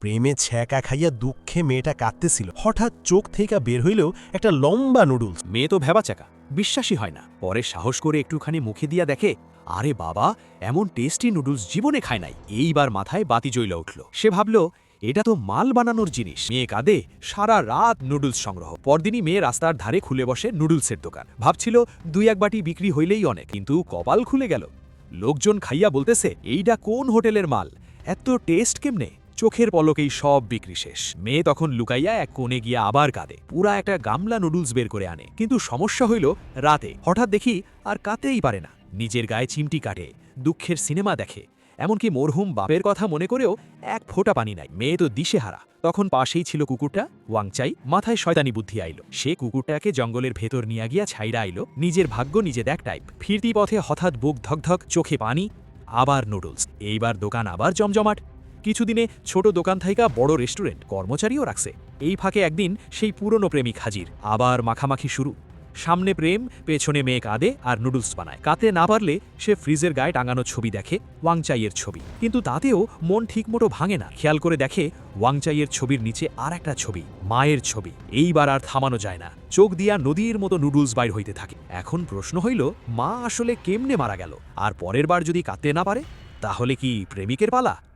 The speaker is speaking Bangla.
প্রেমে ছ্যাঁকা খাইয়া দুঃখে মেয়েটা কাঁদতেছিল। হঠাৎ চোখ থেকে বের হইলেও একটা লম্বা নুডলস। মেয়ে তো ভেবাচাকা বিশ্বাসই হয় না। পরে সাহস করে একটুখানি মুখে দিয়া দেখে, আরে বাবা, এমন টেস্টি নুডলস জীবনে খায় নাই। এইবার মাথায় বাতি জ্বইলা উঠল। সে ভাবল, এটা তো মাল বানানোর জিনিস। মেয়ে কাঁদে, সারা রাত নুডলস সংগ্রহ। পরদিনই মেয়ে রাস্তার ধারে খুলে বসে নুডলসের দোকান। ভাবছিল, দুই এক বাটি বিক্রি হইলেই অনেক। কিন্তু কপাল খুলে গেল। লোকজন খাইয়া বলতেছে এইটা কোন হোটেলের মাল? এত টেস্ট কেমনে? চোখের পলকেই সব বিক্রি শেষ। মেয়ে তখন লুকাইয়া এক কোণে গিয়া আবার কাঁদে। পুরা একটা গামলা নুডলস বের করে আনে। কিন্তু সমস্যা হইল রাতে। হঠাৎ দেখি আর কাঁদতেই পারে না। নিজের গায়ে চিমটি কাটে। দুঃখের সিনেমা দেখে। এমনকি মরহুম বাপের কথা মনে করেও এক ফোঁটা পানি নাই। মেয়ে তো দিশেহারা। তখন পাশেই ছিল কুকুরটা, ওয়াংচাই। মাথায় শয়তানি বুদ্ধি আইল। সে কুকুরটাকে জঙ্গলের ভেতর নিয়ে গিয়া ছাইরা আইল। নিজের ভাগ্য নিজে দেখ টাইপ। ফিরতি পথে হঠাৎ বুক ধকধক, চোখে পানি, আবার নুডলস। এইবার দোকান আবার জমজমাট। কিছুদিনে ছোট দোকান থাইকা বড় রেস্টুরেন্ট কর্মচারীও রাখছে। এই ফাঁকে একদিন সেই পুরনো প্রেমিক হাজির। আবার মাখামাখি শুরু। সামনে প্রেম, পেছনে মেয়ে কাঁদে আর নুডলস বানায়। কাতে না পারলে সে ফ্রিজের গায়ে টাঙানো ছবি দেখে ওয়াংচাইয়ের ছবি। কিন্তু তাতেও মন ঠিকমতো ভাঙে না। খেয়াল করে দেখে ওয়াংচাইয়ের ছবির নিচে আর একটা ছবি, মায়ের ছবি। এইবার আর থামানো যায় না। চোখ দিয়া নদীর মতো নুডলস বাইর হইতে থাকে। এখন প্রশ্ন হইল, মা আসলে কেমনে মারা গেল? আর পরের বার যদি কাঁদতে না পারে, তাহলে কি প্রেমিকের পালা?